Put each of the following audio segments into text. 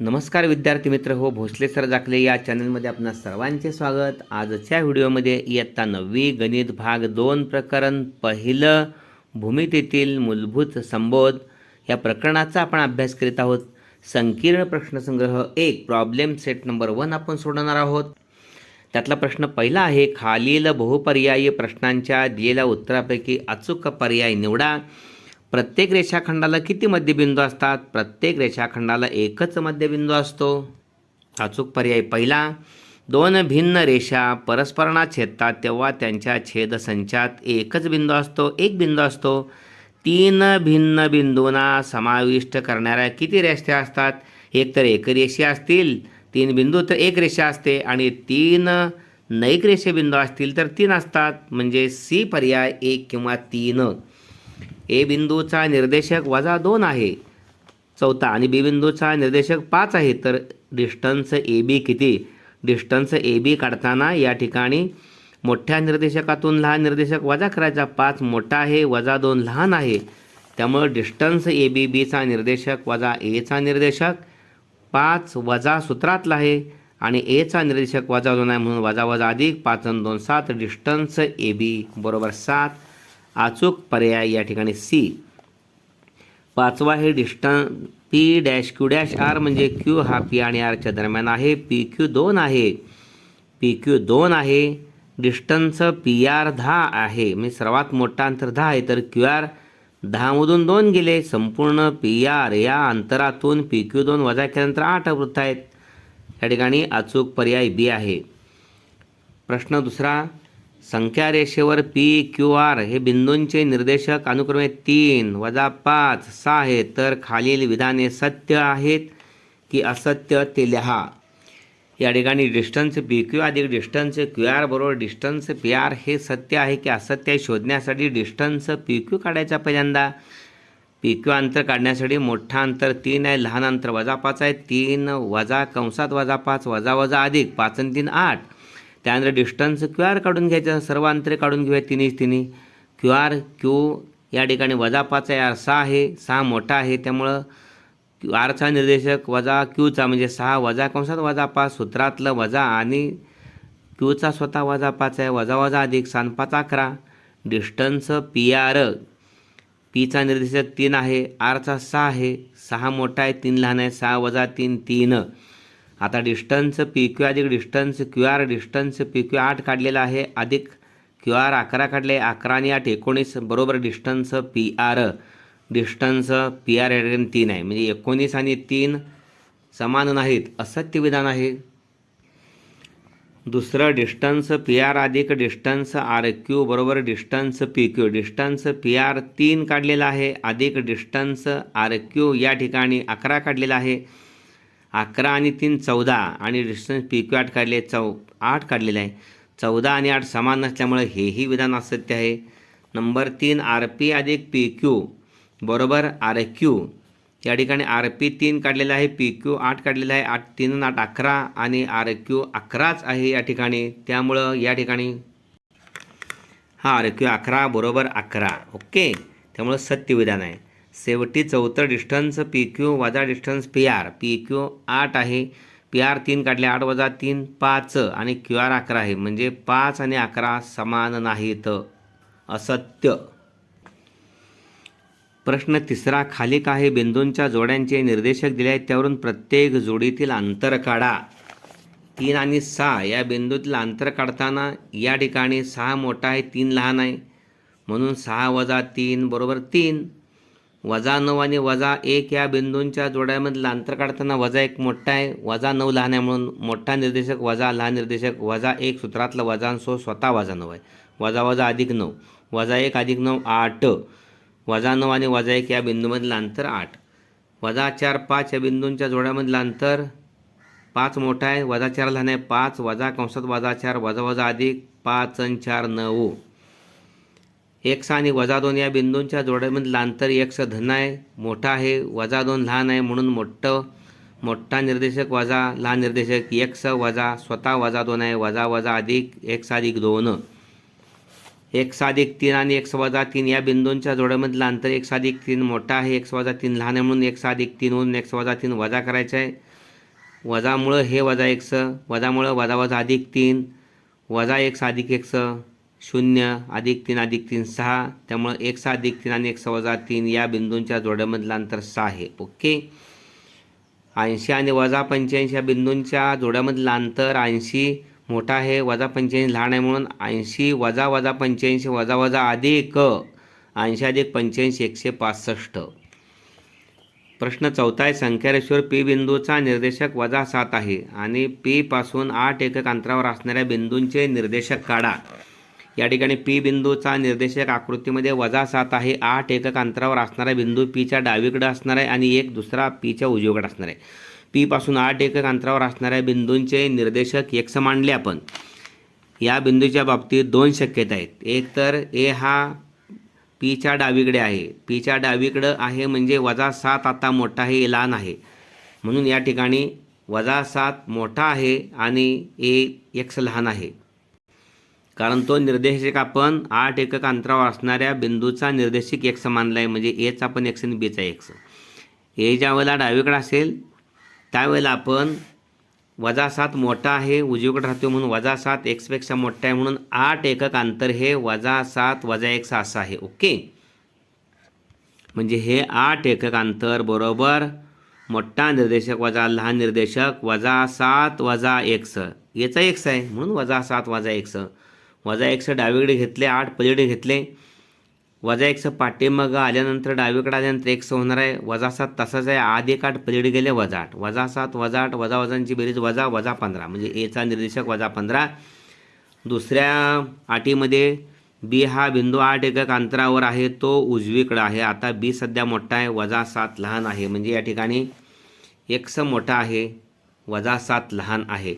नमस्कार विद्यार्थी मित्र हो भोसले सर जाखले या चॅनलमध्ये आपणा सर्वांचे स्वागत आजच्या व्हिडिओमध्ये इयत्ता नववी गणित भाग दोन प्रकरण पहिलं भूमितीतील मूलभूत संबोध या प्रकरणाचा आपण अभ्यास करीत आहोत संकीर्ण प्रश्नसंग्रह एक प्रॉब्लेम सेट नंबर वन आपण सोडवणार आहोत त्यातला प्रश्न पहिला आहे खालील बहुपर्यायी प्रश्नांच्या दिलेल्या उत्तरापैकी अचूक पर्याय निवडा प्रत्येक रेषाखंडाला किती मध्यबिंदू असतात प्रत्येक रेषाखंडाला एकच मध्यबिंदू असतो अचूक पर्याय पहिला दोन भिन्न रेषा परस्परांना छेदतात तेव्हा त्यांच्या छेदसंचात एकच बिंदू असतो एक बिंदू असतो तीन भिन्न बिंदूंना समाविष्ट करणाऱ्या किती रेषा असतात एक तर एक रेषा असतील तीन बिंदू तर एक रेषा असते आणि तीन नैक बिंदू असतील तर तीन असतात म्हणजे सी पर्याय एक किंवा तीन ए बिंदूचा निर्देशक वजा दोन आहे चौथा आणि बी बिंदूचा निर्देशक पाच आहे तर डिस्टन्स ए बी किती डिस्टन्स ए बी काढताना या ठिकाणी मोठ्या निर्देशकातून लहान निर्देशक वजा करायचा पाच मोठा आहे वजा दोन लहान आहे त्यामुळे डिस्टन्स ए बी बीचा निर्देशक वजा एचा निर्देशक पाच वजा सूत्रातला आहे आणि एचा निर्देशक वजा दोन आहे म्हणून वजा वजा अधिक पाच दोन सात डिस्टन्स ए बी बरोबर सात अचूक पर्याय या ठिकाणी सी पाचवा हे distance P dash Q dash R म्हणजे क्यू हा पी आणि आरच्या दरम्यान आहे पी क्यू दोन आहे पी क्यू दोन आहे डिस्टन्स पी आर दहा आहे म्हणजे सर्वात मोठा अंतर दहा आहे तर क्यू आर दहामधून दोन गेले संपूर्ण पी आर या अंतरातून पी क्यू दोन वजा केल्यानंतर आठ वृत्त आहेत या ठिकाणी अचूक पर्याय बी आहे प्रश्न दुसरा संख्या रेषेवर पी क्यू आर हे बिंदूंचे निर्देशक अनुक्रमे तीन वजा पाच सहा आहे तर खालील विधाने सत्य आहेत की असत्य ते लिहा या ठिकाणी डिस्टन्स पी क्यू अधिक डिस्टन्स क्यू आर बरोबर डिस्टन्स पी आर हे सत्य आहे की असत्य शोधण्यासाठी डिस्टन्स पी क्यू काढायचा पहिल्यांदा पी क्यू अंतर काढण्यासाठी मोठा अंतर तीन आहे लहान अंतर वजा पाच आहे तीन वजा कंसात वजा पाच वजा वजा अधिक पाच आणि तीन आठ त्यानंतर डिस्टन्स क्यू आर काढून घ्यायचं सर्व अंतरे काढून घेऊया तिन्हीच तिन्ही क्यू आर क्यू या ठिकाणी वजा पाच आहे सहा आहे सहा मोठा आहे त्यामुळं क्यू आरचा निर्देशक वजा क्यूचा म्हणजे सहा वजा कंसात वजा पाच सूत्रातलं वजा आणि क्यूचा स्वतः वजा पाच आहे वजा वजा अधिक सान पाच अकरा डिस्टन्स पी आर पीचा निर्देशक तीन आहे आरचा सहा आहे सहा मोठा आहे तीन लहान आहे सहा वजा तीन तीन आता डिस्टन्स पी क्यू अधिक distance Q R distance P Q आठ काढलेला आहे अधिक क्यू आर अकरा काढले अकरा आणि आठ एकोणीस बरोबर distance P R distance P R N तीन आहे म्हणजे एकोणीस आणि तीन समान नाहीत असत्य विधान आहे दुसरं डिस्टन्स पी आर अधिक डिस्टन्स आर क्यू बरोबर distance P Q distance P R तीन काढलेलं आहे अधिक डिस्टन्स आर क्यू या ठिकाणी अकरा काढलेला आहे अकरा आणि तीन चौदा आणि डिस्टन्स पी क्यू आठ काढले चौ आठ काढलेले आहे चौदा आणि आठ समान नसल्यामुळे हेही विधान असत्य आहे नंबर तीन आर पी अधिक पी क्यू बरोबर आर क्यू या ठिकाणी आर पी तीन काढलेलं आहे पी क्यू आठ काढलेला आहे आठ तीन आठ अकरा आणि आर क्यू अकराच आहे या ठिकाणी त्यामुळं या ठिकाणी हा आर क्यू अकरा बरोबर अकरा ओके त्यामुळं सत्य विधान आहे शेवटी चौथं डिस्टन्स पी क्यू वजा distance P R P Q आठ आहे पी आर तीन काढले आठ वजा तीन पाच आणि क्यू आर अकरा आहे म्हणजे पाच आणि अकरा समान नाहीत असत्य प्रश्न तिसरा खाली काही बिंदूंच्या जोड्यांचे निर्देशक दिले आहेत त्यावरून प्रत्येक जोडीतील अंतर काढा तीन आणि सहा या बिंदूतील अंतर काढताना या ठिकाणी सहा मोठा आहे तीन लहान आहे म्हणून सहा वजा तीन बरोबर तीन वजा नऊ आणि वजा एक या बिंदूंच्या जोड्यामधला अंतर काढताना वजा एक मोठा आहे वजा नऊ लहान आहे म्हणून मोठा निर्देशक वजा लहान निर्देशक वजा एक सूत्रातलं वजा सो स्वतः वजा नऊ आहे वजा वजा अधिक नऊ वजा एक अधिक नऊ आठ वजा नऊ आणि वजा एक या बिंदूमधलं अंतर आठ वजा चार पाच या बिंदूंच्या जोड्यामधला अंतर पाच मोठा आहे वजा चार लहान आहे पाच वजा कंसात वजा चार वजा वजा अधिक पाच आणि चार नऊ एक्स आणि वजा दोन या बिंदूंच्या जोड्यामधला अंतर एक्स धन आहे मोठा आहे वजा दोन लहान आहे म्हणून मोठं मोठा निर्देशक वजा लहान निर्देशक एक्स वजा स्वतः वजा दोन आहे वजा वजा अधिक एक्स अधिक दोन एक्स अधिक तीन आणि एक्स वजा तीन या बिंदूंच्या जोड्यामधला अंतर एक्स अधिक तीन मोठा आहे एक्स वजा तीन लहान आहे म्हणून एक्स अधिक तीनहून एक्स वजा तीन वजा करायचं आहे वजामुळं हे वजा एक्स वजामुळं वजा वजा अधिक तीन वजा एक्स अधिक एक्स शून्य अधिक तीन अधिक तीन सहा त्यामुळं एक सहा अधिक तीन आणि एक सहा वजा तीन या बिंदूंच्या जोड्यामधलं अंतर सहा आहे ओके ऐंशी आणि वजा पंच्याऐंशी या बिंदूंच्या जोड्यामधलं अंतर ऐंशी मोठा आहे वजा पंच्याऐंशी लहान आहे म्हणून ऐंशी वजा वजा पंच्याऐंशी वजा वजा अधिक ऐंशी अधिक पंच्याऐंशी एकशे पासष्ट प्रश्न चौथा आहे संख्यारेश्वर पी बिंदूचा निर्देशक वजा सात आहे आणि पीपासून आठ एकक अंतरावर असणाऱ्या बिंदूंचे निर्देशक काढा या ठिकाणी पी बिंदूचा निर्देशक आकृतीमध्ये वजा सात आहे आठ एकक अंतरावर असणारा बिंदू पीच्या डावीकडे असणार आहे आणि एक दुसरा पीच्या उजवीकडे असणार आहे पीपासून आठ एकक अंतरावर असणाऱ्या बिंदूंचे निर्देशक एक मांडले आपण या बिंदूच्या बाबतीत दोन शक्यता आहेत एक तर ए हा पीच्या डावीकडे आहे पीच्या डावीकडं आहे म्हणजे वजा सात आता मोठा हे लहान आहे म्हणून या ठिकाणी वजा सात मोठा आहे आणि ए एक्स लहान आहे कारण तो निर्देशक आपण आठ एकक अंतरावर असणाऱ्या बिंदूचा निर्देशिक एक्स मानला आहे म्हणजे एचा पण एक्स आणि बीचा एक्स ए ज्या वेळेला डावीकडे असेल त्यावेळेला आपण वजा सात मोठा आहे उजवीकडे राहतो म्हणून वजा सात एक्सपेक्षा मोठा आहे म्हणून आठ एकक अंतर हे वजा सात वजा एक्स असं आहे ओके म्हणजे हे आठ एकक अंतर बरोबर मोठा निर्देशक वजा लहान निर्देशक वजा सात वजा एक्स याचा एक्स आहे म्हणून वजा सात वजा एक्स वजा एक्स डावीकडे घेतले आठ पलीकडे घेतले वजा एक्स मग आल्यानंतर डावीकडे आल्यानंतर एक्स होणार आहे वजा सात तसाच आहे आधी एक आठ पलीकडे गेले वजा आठ वजा सात वजा आठ वजा वजांची बेरीज वजा वजा पंधरा म्हणजे एचा निर्देशक वजा पंधरा दुसऱ्या आटीमध्ये बी हा बिंदू आठ एकक अंतरावर आहे तो उजवीकडं आहे आता बी सध्या मोठा आहे वजा सात लहान आहे म्हणजे या ठिकाणी एक्स मोठा आहे वजा सात लहान आहे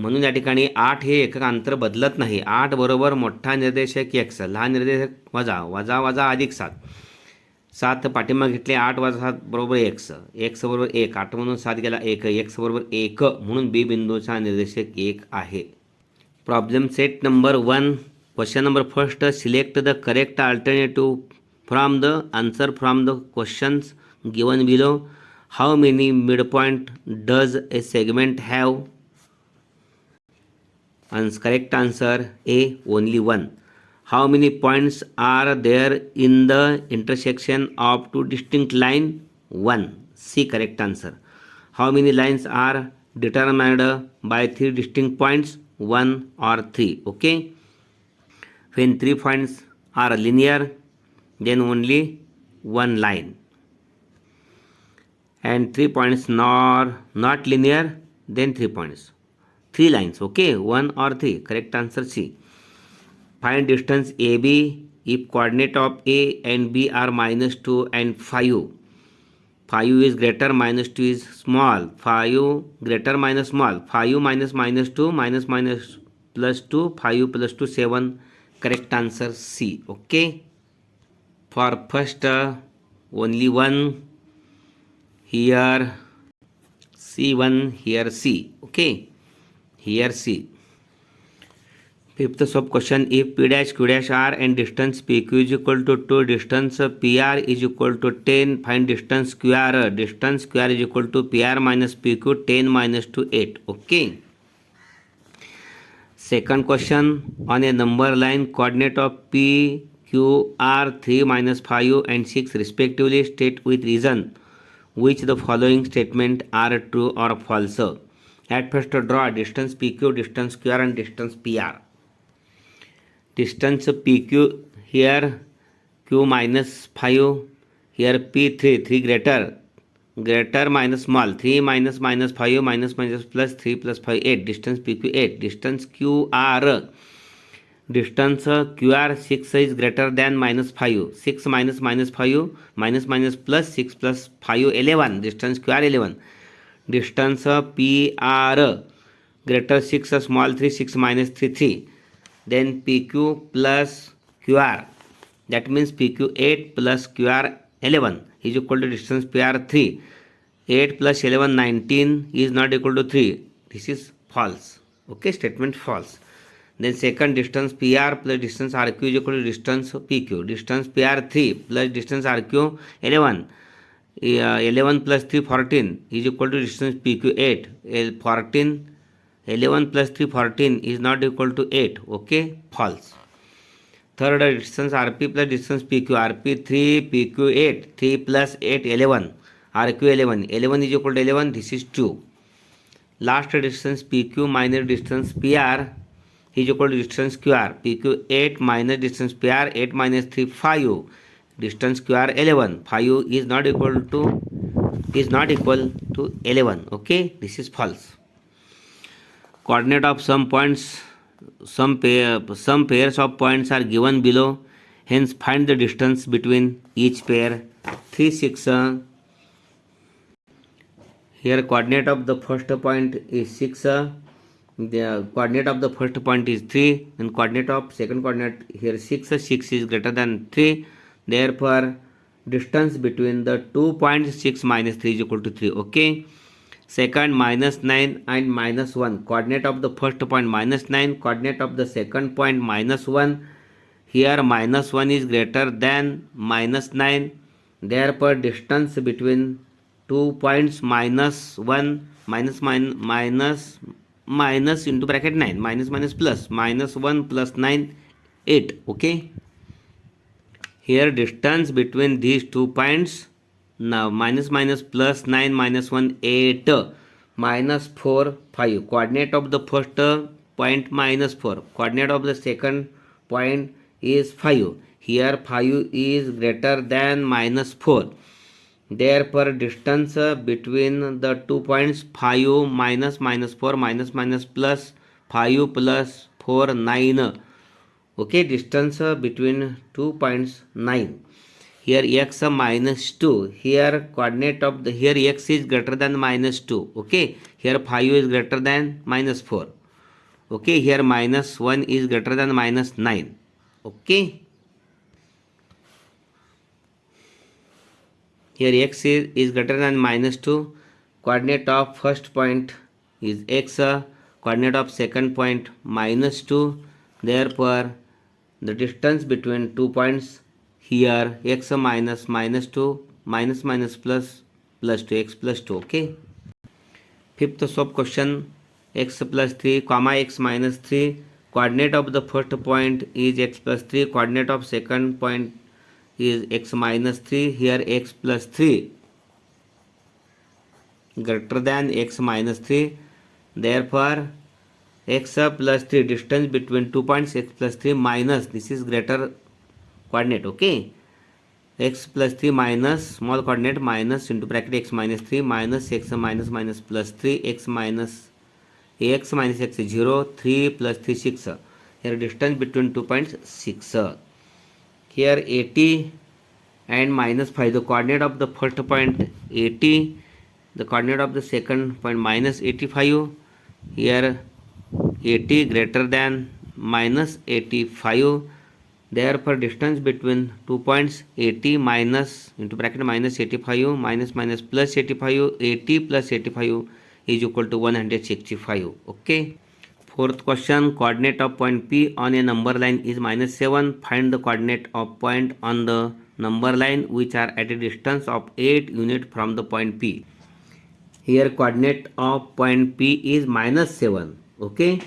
म्हणून या ठिकाणी आठ हे एकक अंतर बदलत नाही आठ बरोबर मोठा निर्देशक एक्स लहान निर्देशक वजा वजा वजा अधिक सात सात पाठिंबा घेतले आठ वजा सात बरोबर एक्स एक्स बरोबर एक आठ म्हणून सात गेला एक एक्स बरोबर एक म्हणून बी बिंदूचा निर्देशक एक आहे problem set number one question number first select the correct alternative from the answer from the questions given below how many mid point does a segment have correct answer A only one. How many points are there in the intersection of two distinct line? One. C correct answer. How many lines are determined by three distinct points? One or three. Okay. When three points are linear, then only one line. And three points are not linear, then three points. 3 lines. Okay, 1 or 3. Correct answer C. Find distance AB if coordinate of A and B are minus 2 and 5. 5 is greater, minus 2 is small. 5 greater minus small. 5 minus minus 2 minus minus plus 2. 5 plus 2 7. Correct answer C. Okay. For first uh, only one, here C1, here C. Okay here C. Fifth sub question if P dash Q dash R and distance PQ is equal to 2, distance PR is equal to 10, find distance QR. Distance QR is equal to PR minus PQ 10 minus 2 8. Okay. Second question on a number line coordinate of P, Q, R 3 minus 5 and 6 respectively state with reason which the following statement are true or false. At first draw distance PQ, distance QR and distance PR. Distance PQ here Q minus 5 here P3 3 greater greater minus small 3 minus minus 5 minus minus plus 3 plus 5 8 distance PQ 8 distance QR distance QR 6 is greater than minus 5 6 minus minus 5 minus minus plus 6 plus 5 11 distance QR 11 distance PR greater 6, small 3, 6 minus 3, 3. Then PQ plus QR. That means PQ 8 plus QR 11 is equal to distance PR 3. 8 plus 11, 19 is not equal to 3. This is false. Okay, statement false. Then second, distance PR plus distance RQ is equal to distance PQ. Distance PR 3 plus distance RQ 11 11 plus 3, 14 is equal to distance PQ8. 11 plus 3, 14 is not equal to 8. Okay, false. Third, distance RP plus distance PQ. RP 3, PQ8. 3 plus 8, 11. RQ11. 11 is equal to 11. This is 2. Last, distance PQ minus distance PR is equal to distance QR. PQ 8 minus distance PR. 8 minus 3, 5 distance square 11 5 is not equal to is not equal to 11 okay this is false coordinate of some points some pair some pairs of points are given below hence find the distance between each pair 3 6 uh, here coordinate of the first point is 6 uh, the coordinate of the first point is 3 and coordinate of second coordinate here 6 uh, 6 is greater than 3 therefore distance between the 2.6 minus 3 is equal to 3 okay second minus 9 and minus 1 coordinate of the first point minus 9 coordinate of the second point minus 1 here minus 1 is greater than minus 9 therefore distance between two points minus 1 minus minus into bracket 9 minus minus plus minus 1 plus 9 8 okay here distance between these two points now minus minus plus 9 minus 1 8 minus 4 5 coordinate of the first point minus 4 coordinate of the second point is 5 here 5 is greater than minus 4 therefore distance between the two points 5 minus minus 4 minus minus plus 5 plus 4 9 okay distance uh, between two points 9 here x uh, minus 2 here coordinate of the here x is greater than minus 2 okay here 5 is greater than minus 4 okay here minus 1 is greater than minus 9 okay here x is, is greater than minus 2 coordinate of first point is x uh, coordinate of second point minus 2 therefore the distance between two points here x minus minus 2 minus minus plus plus 2 x plus 2 okay fifth sub question x plus 3 comma x minus 3 coordinate of the first point is x plus 3 coordinate of second point is x minus 3 here x plus 3 greater than x minus 3 therefore x plus 3 distance between two points x plus 3 minus this is greater coordinate okay x plus 3 minus small coordinate minus into bracket x minus 3 minus x minus minus plus 3 x minus x minus x is 0 3 plus 3 6 here distance between two points 6 here 80 and minus 5 the coordinate of the first point 80 the coordinate of the second point minus 85 here 80 greater than minus 85 therefore distance between two points 80 minus into bracket minus 85 minus minus plus 85 80 plus 85 is equal to 165 okay fourth question coordinate of point p on a number line is minus 7 find the coordinate of point on the number line which are at a distance of 8 unit from the point p here coordinate of point p is minus 7 okay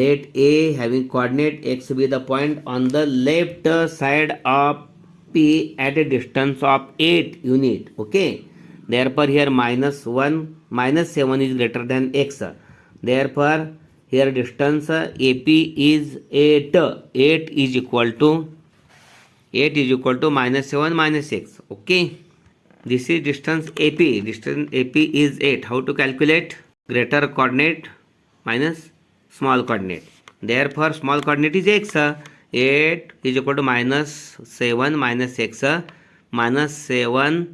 let a having coordinate x be the point on the left side of p at a distance of 8 unit okay therefore here minus 1 minus 7 is greater than x therefore here distance ap is 8 8 is equal to 8 is equal to minus 7 minus 6 okay this is distance ap distance ap is 8 how to calculate greater coordinate minus small coordinate. Therefore, small coordinate is x. 8 is equal to minus 7 minus x minus 7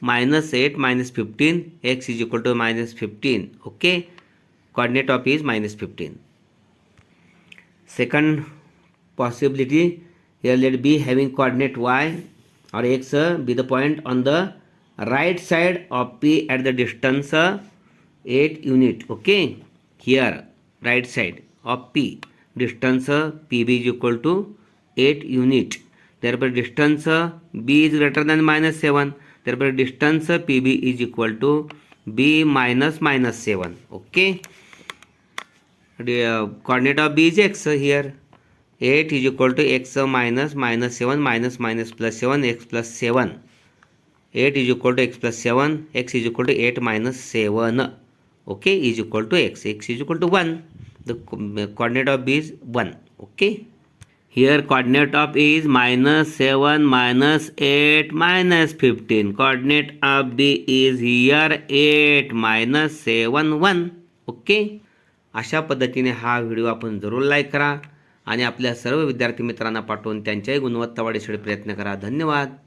minus 8 minus 15 x is equal to minus 15 okay coordinate of is minus 15 second possibility here let b having coordinate y or x be the point on the right side of p at the distance 8 unit okay here right side of P distance P B is equal to eight unit त्यापैर distance B is greater than minus seven त्यापैर distance P B is equal to B minus minus seven okay coordinate of B is x here eight is equal to x minus minus seven minus minus plus seven x plus seven eight is equal to x plus seven x is equal to eight minus seven okay is equal to X X is equal to one the coordinate of B is one okay here coordinate of A is minus seven minus eight minus fifteen coordinate of B is here eight minus seven one okay अशा पद्धतीने हा video आपण जरूर like करा आणि आपल्या सर्व विद्यार्थी मित्रांना पाठवून त्यांच्याही गुणवत्ता वाढीसाठी प्रयत्न करा धन्यवाद